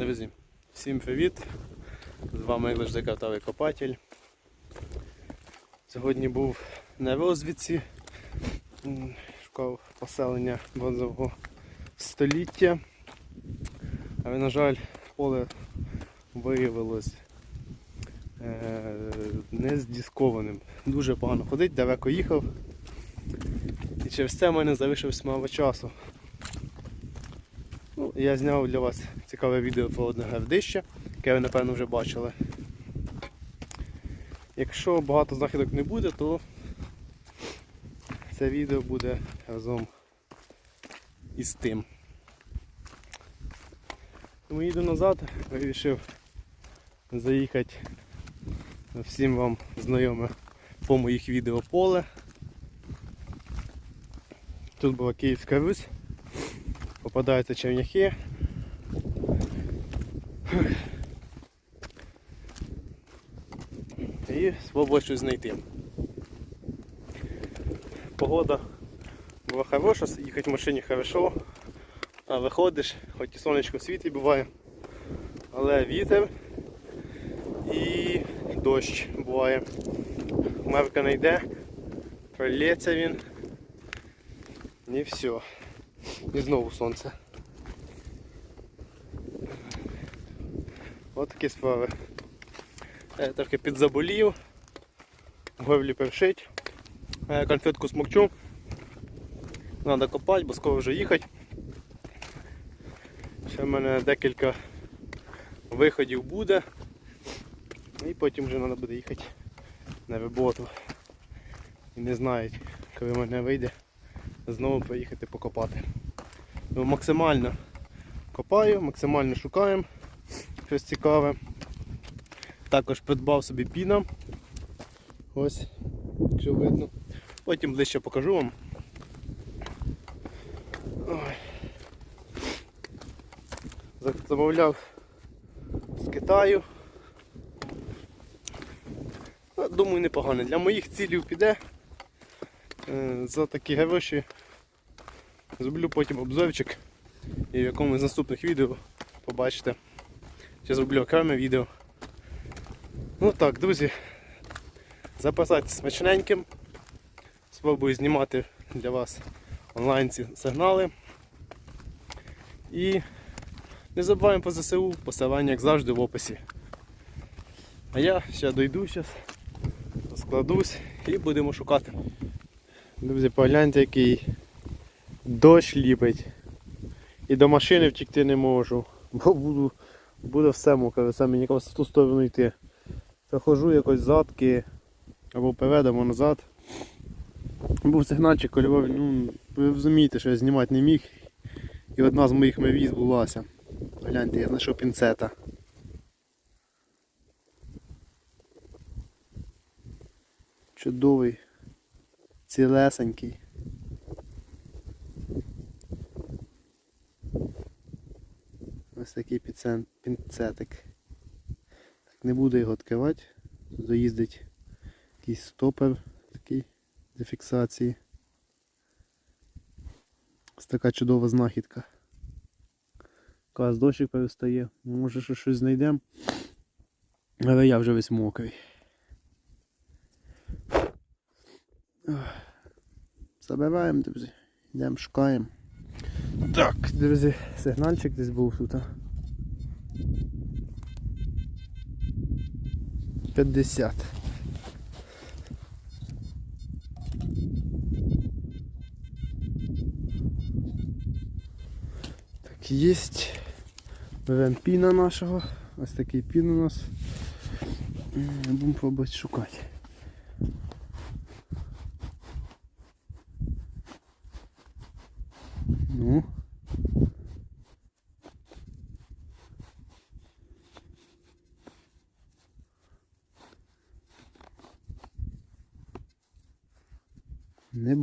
Друзі, всім привіт! З вами завжди картавий копатель. Сьогодні був на розвідці, шукав поселення бронзового століття. Але, на жаль, поле виявилось е, не. Дуже погано ходить, далеко їхав. І через це в мене залишилось мало часу. Ну, я зняв для вас цікаве відео про одне гавдище, яке ви напевно вже бачили. Якщо багато знахідок не буде, то це відео буде разом із тим. Тому їду назад, вирішив заїхати всім вам знайоме по моїх відео поле. Тут була Київська Русь попадаються черняхи. І спробую щось знайти. Погода була хороша, їхати в машині хорошо, а виходиш, хоч і сонечко в світі буває, але вітер і дощ буває. Хмарка не йде, пролється він. І все. І знову сонце. Ось такі справи. Я трохи підзаболів, горлі першить. Е, Конфетку смокчу. Треба копати, бо скоро вже їхати. Ще в мене декілька виходів буде. І потім вже треба буде їхати на роботу. І не знають, коли мене вийде знову поїхати покопати. Ну, максимально копаю, максимально шукаємо щось цікаве. Також придбав собі піна. Ось, якщо видно. Потім ближче покажу вам. Замовляв з Китаю. Ну, Думаю, непогано. Для моїх цілів піде. Е, За такі гроші зроблю потім обзорчик і в якомусь з наступних відео побачите. Ще зроблю окреме відео. Ну так, друзі, запасайтесь смачненьким. Спробую знімати для вас онлайн ці сигнали. І не забуваємо по ЗСУ, посилання, як завжди, в описі. А я ще дойду зараз, складусь і будемо шукати. Друзі, погляньте, який дощ ліпить. І до машини втікти не можу, бо буду, буде все мокре, саме якось в ту сторону йти. Захожу якось задки або вперед, або назад. Був сигнальчик кольоровий, ну, ви розумієте, що я знімати не міг. І одна з моїх мевій збулася. Гляньте, я знайшов пінцета. Чудовий, цілесенький. Ось такий пінцетик. Так, не буду його відкривати. Тут заїздить якийсь стопер такий для фіксації. Ось така чудова знахідка. Якраз дощик перестає. Може ще щось знайдемо. Але я вже весь мокрий. Забираємо, друзі. Йдемо шукаємо. Так, друзі, сигнальчик десь був тут. 50. Так, есть. Беремо піна нашого. Ось такий пін у нас. Будемо пробувати шукати. Ну.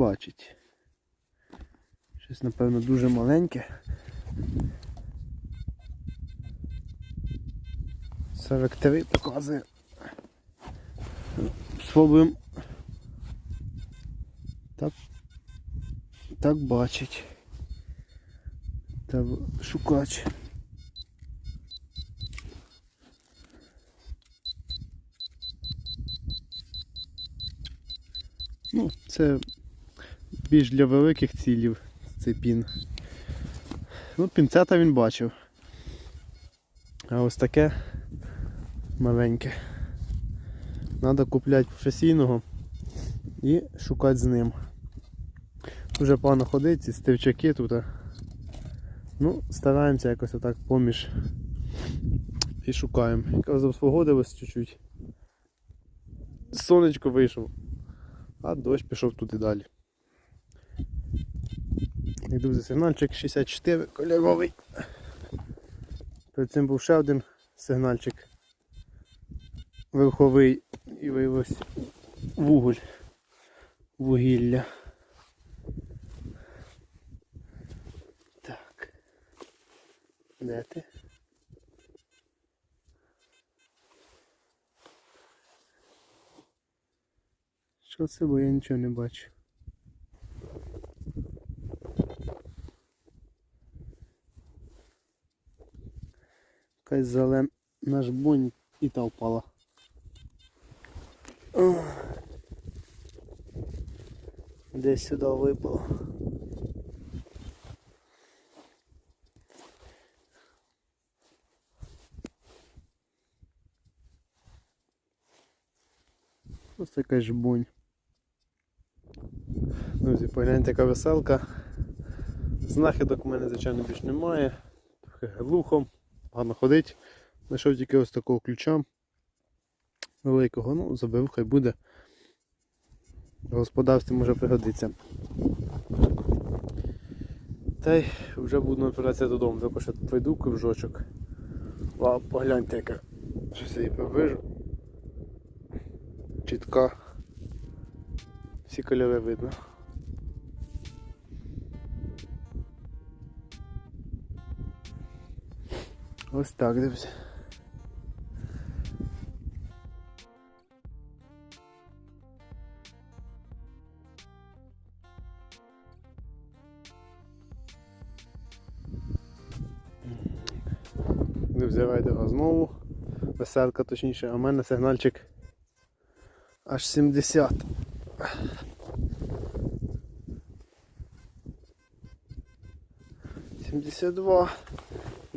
бачить. Щось, напевно, дуже маленьке. Савик ТВ показує. Спробуємо. Так так бачить. Та шукач. Ну, це більш для великих цілів цей пін. Ну, пінцета він бачив. А ось таке маленьке. Треба купляти професійного і шукати з ним. Дуже погано ходить, ці стивчаки тут. Ну, стараємося якось отак поміж і шукаємо. Якраз спогодилось чуть-чуть. Сонечко вийшов, а дощ пішов туди далі. Йду за сигнальчик 64 кольоровий. Перед цим був ще один сигнальчик верховий і виявився вуголь, вугілля. Так. Де ти? Що це, бо я нічого не бачу. Якась зелена жбонь і та впала. Десь сюди випало. Просто якась жбонь. Друзі, погляньте, яка веселка. Знахідок у мене, звичайно, більш немає. Трохи глухом, погано ходить. Знайшов тільки ось такого ключа великого, ну, заберу, хай буде. В господарстві може пригодиться. Та й вже буду направлятися додому, також я пройду кружочок. Вау, погляньте, яка щось її повижу. Чітка. Всі кольори видно. Ось так, друзі. Друзі, райдера знову. Веселка точніше, а в мене сигнальчик аж 70. Сімдесят два.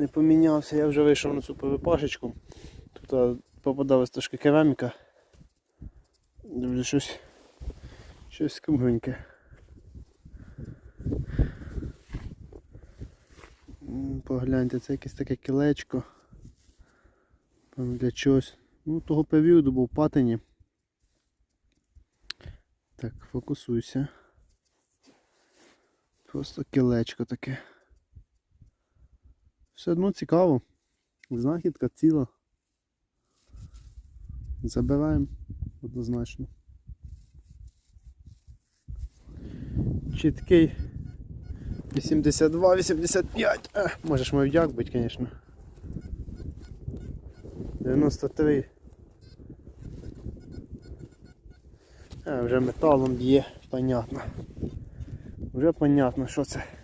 Не помінявся, я вже вийшов на цю перепашечку. Тут попадалась трошки кераміка. Дуже щось щось кругленьке. Погляньте, це якесь таке кілечко. Певно, Для чогось. Ну, того періоду був патині. Так, фокусуйся. Просто кілечко таке. Все одно цікаво. Знахідка ціла. Забираємо однозначно. Чіткий 82-85. Е, Можеш мов'як бути, звісно. 93. А, вже металом б'є, понятно. Вже понятно, що це.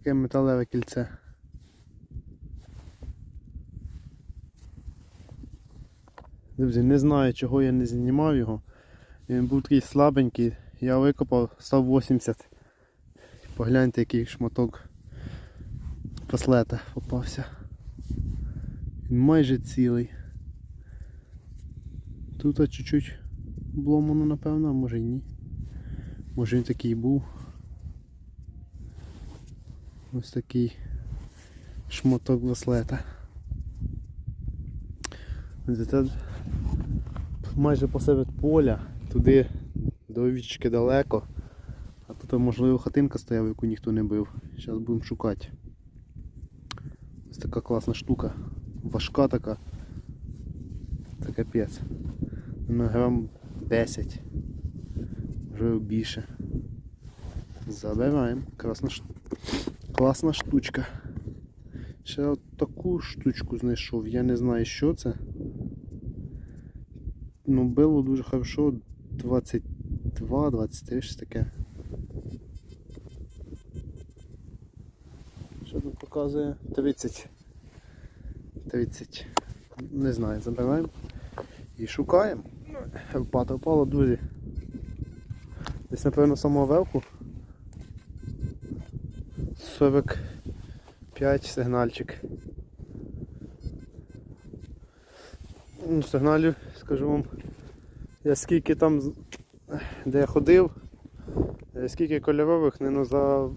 Таке металеве кільце. Друзі, не знаю чого я не знімав його. Він був такий слабенький, я викопав 180. Погляньте який шматок послета попався. Він майже цілий. Тут чуть-чуть обломано, напевно, а може й ні. Може він такий був. Ось такий шматок браслета. Це майже посеред поля, туди до овічки далеко. А тут можливо хатинка стояла, яку ніхто не бив. Зараз будемо шукати. Ось така класна штука. Важка така. Це капець. На грам 10. Вже більше. Забираємо. Класна, ш- Класна штучка. Ще от таку штучку знайшов. Я не знаю що це. Ну було дуже хорошо. 22, 23, щось таке. Що тут показує? 30. 30. Не знаю, забираємо і шукаємо. Лопата впала, друзі. Десь, напевно, самого велку. 45 сигнальчик. Ну, сигналів, скажу вам, я скільки там, де я ходив, е, скільки кольорових, не ну, за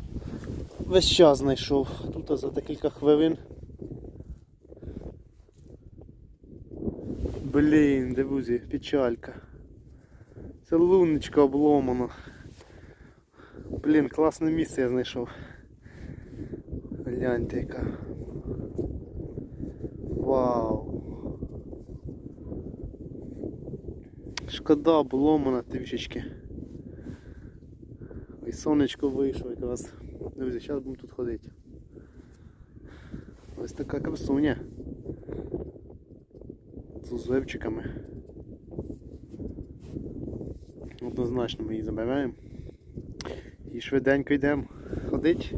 весь час знайшов. Тут за декілька хвилин. Блін, дивузі, печалька. Це луночка обломана. Блін, класне місце я знайшов. Гляньте. Вау. Шкода обломана трішечки. І сонечко вийшло якраз. Друзі, зараз будемо тут ходити. Ось така красуня. З узлевчиками. Однозначно ми її забираємо. І швиденько йдемо ходити.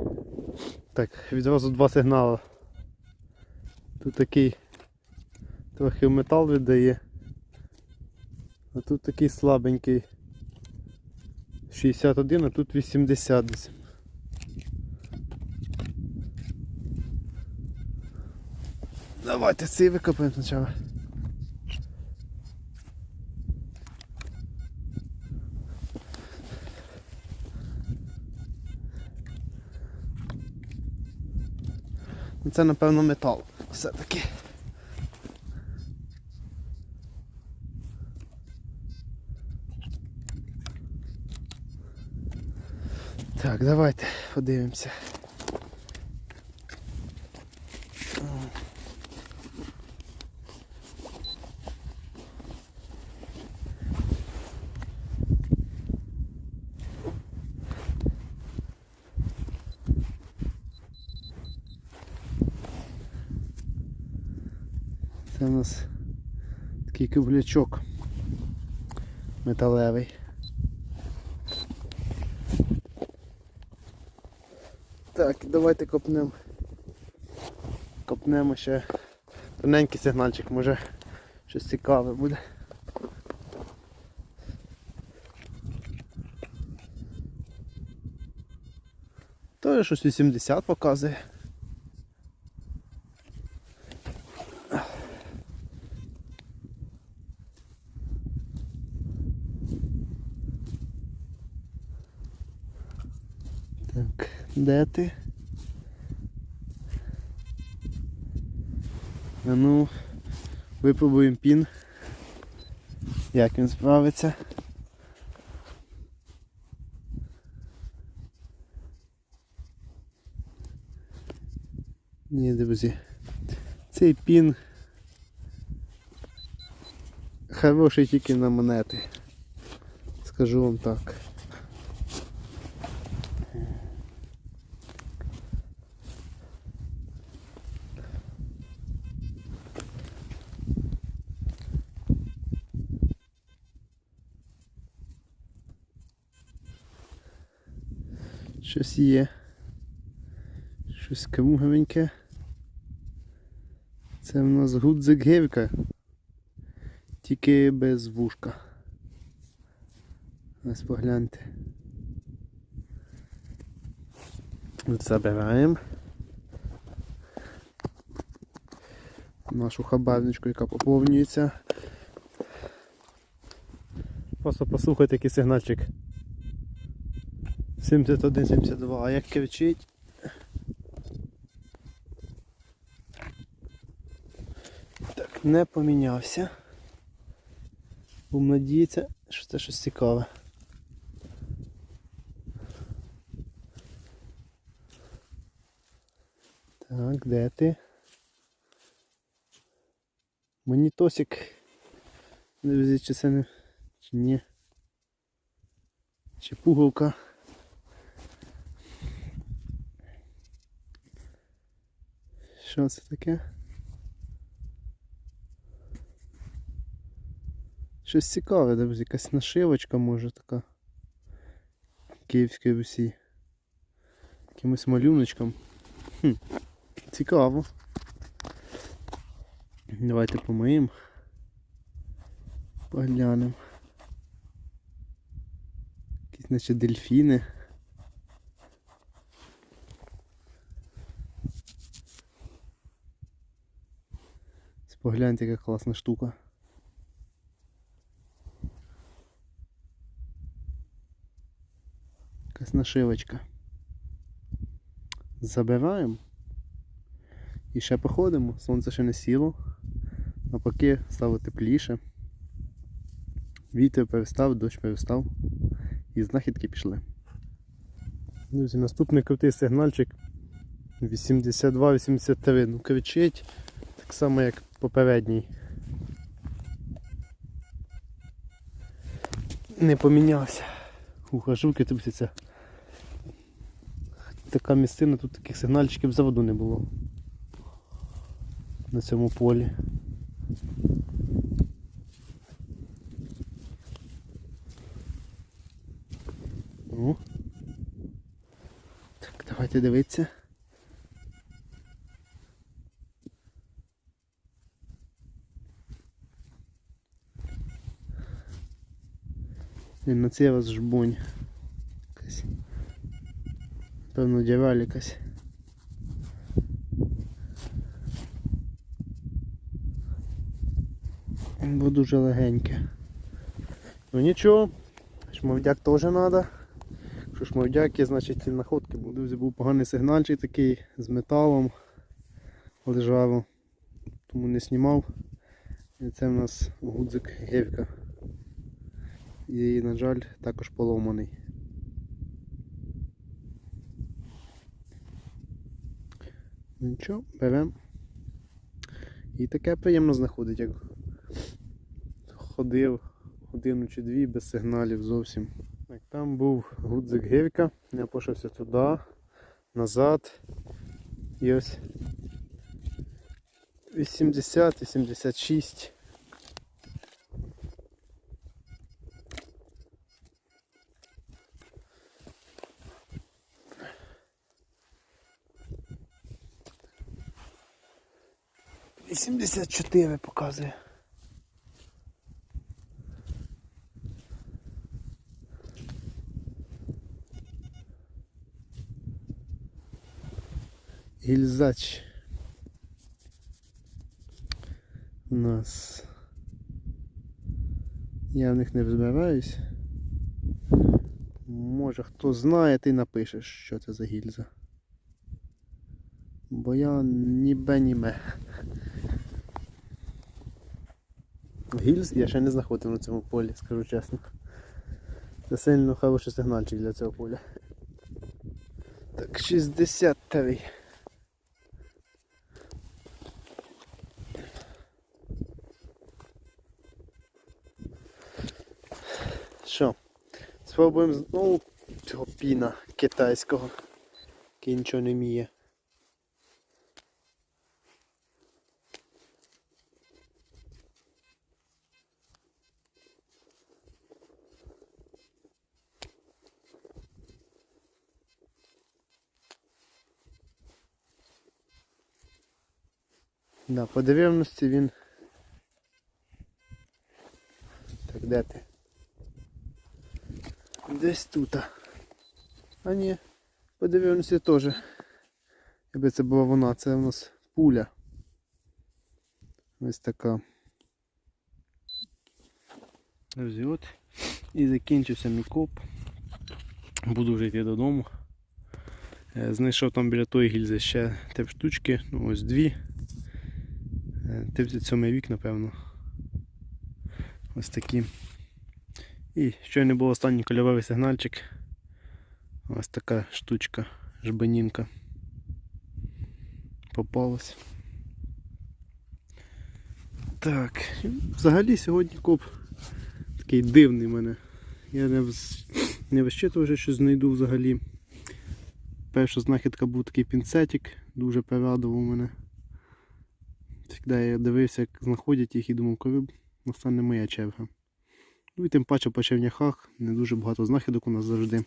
Так, відразу два сигнали. Тут такий трохи метал віддає. А тут такий слабенький. 61, а тут 80 десь. Давайте цей викопаємо спочатку. Ну, Це напевно метал все-таки. Так, давайте подивимося. Це у нас такий кублячок металевий. Так, давайте копнемо. Копнемо ще тоненький сигнальчик, може щось цікаве буде. Теж щось 80 показує. Так, де ти? А ну, випробуємо пін. Як він справиться. Ні, друзі. Цей пін хороший тільки на монети. Скажу вам так. Щось є. Щось кругленьке. Це в нас гудзик гірка. Тільки без вушка. Ось погляньте. Забираємо. Нашу хабарничку, яка поповнюється. Просто послухайте який сигнальчик. 71-72, а як кричить. Так, не помінявся. Будемо надіятися, що це щось цікаве. Так, де ти? Монітосик. Друзі, чи це не... чи ні? Чи пуговка? Що це таке? Щось цікаве, друзі, якась нашивочка може така. Київської Русі. Якимось малюночком. Хм. Цікаво. Давайте помиємо. Поглянемо. Якийсь Значить, дельфіни. Погляньте, яка класна штука. Якась нашивочка. Забираємо. І ще походимо. Сонце ще не сіло. Навпаки, стало тепліше. Вітер перестав, дощ перестав. І знахідки пішли. Друзі, наступний крутий сигнальчик 82-83. Ну кричить так само як попередній. Не помінявся. Ух, жуки трусяться. Така місцина, тут таких сигнальчиків заводу не було. На цьому полі. Ну. Так, давайте дивитися. Він на це вас жбунь. Якась. Певно дяваль якась. Бо дуже легеньке. Ну нічого, шмовдяк теж треба. Якщо шмовдяк є, значить і находки. Друзі, був поганий сигнальчик такий з металом лежав, тому не знімав. І це в нас гудзик гевка. І, на жаль, також поломаний. Ну нічого, беремо. І таке приємно знаходить, як ходив годину чи дві без сигналів зовсім. Так, там був гудзик гирка, я пішовся туди, назад. І ось 80-86. Вісімдесят чотири показує. Гільзач. У нас. Я в них не розбираюсь. Може хто знає, ти напишеш, що це за гільза. Бо я ніби німе. Гільз я ще не знаходив на цьому полі, скажу чесно. Це сильно хороший сигнальчик для цього поля. Так, 63. Що? Спробуємо знову цього піна китайського, який нічого не вміє. Да, по деревності він. Так, де ти? Десь тут. А ні, по деревності теж. Якби це була вона, це у нас пуля. Ось така. Друзі, от. І закінчився мій коп. Буду вже йти додому. Е, Знайшов там біля тої гільзи ще три штучки, ну ось дві. Е, 37 вік, напевно. Ось такі. І щойно був останній кольоровий сигнальчик. Ось така штучка, жбанінка. Попалась. Так, взагалі сьогодні коп такий дивний в мене. Я не, вз... не розчитував, що щось знайду взагалі. Перша знахідка був такий пінцетик, дуже порадував мене. Завжди я дивився, як знаходять їх і думав, коли настане моя черга. Ну і тим паче по черняхах не дуже багато знахідок у нас завжди.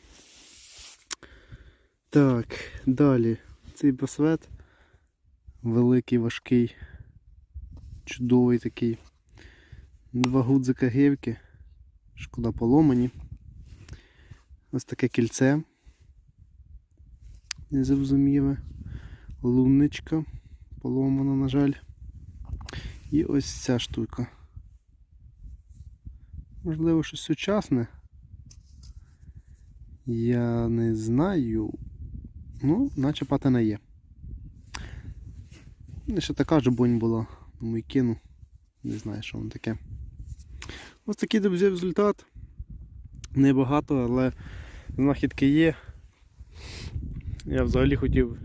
Так, далі. Цей браслет великий, важкий, чудовий такий. Два гудзика гірки. Шкода поломані. Ось таке кільце. Незрозуміле. Лунничка. Поломана, на жаль. І ось ця штука. Можливо, щось сучасне. Я не знаю. Ну, наче патина є. Ще така ж бонь була. Думаю, кину. Не знаю, що воно таке. Ось такий друзі результат. Небагато, але знахідки є. Я взагалі хотів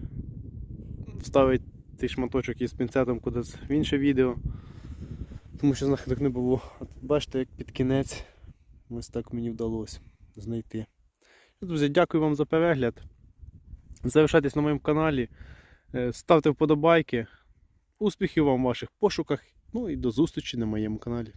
вставити цей шматочок із пінцетом кудись в інше відео. Тому що знахідок не було. От бачите, як під кінець ось так мені вдалося знайти. Друзі, дякую вам за перегляд. Залишайтесь на моєму каналі, е, ставте вподобайки. Успіхів вам в ваших пошуках. Ну і до зустрічі на моєму каналі.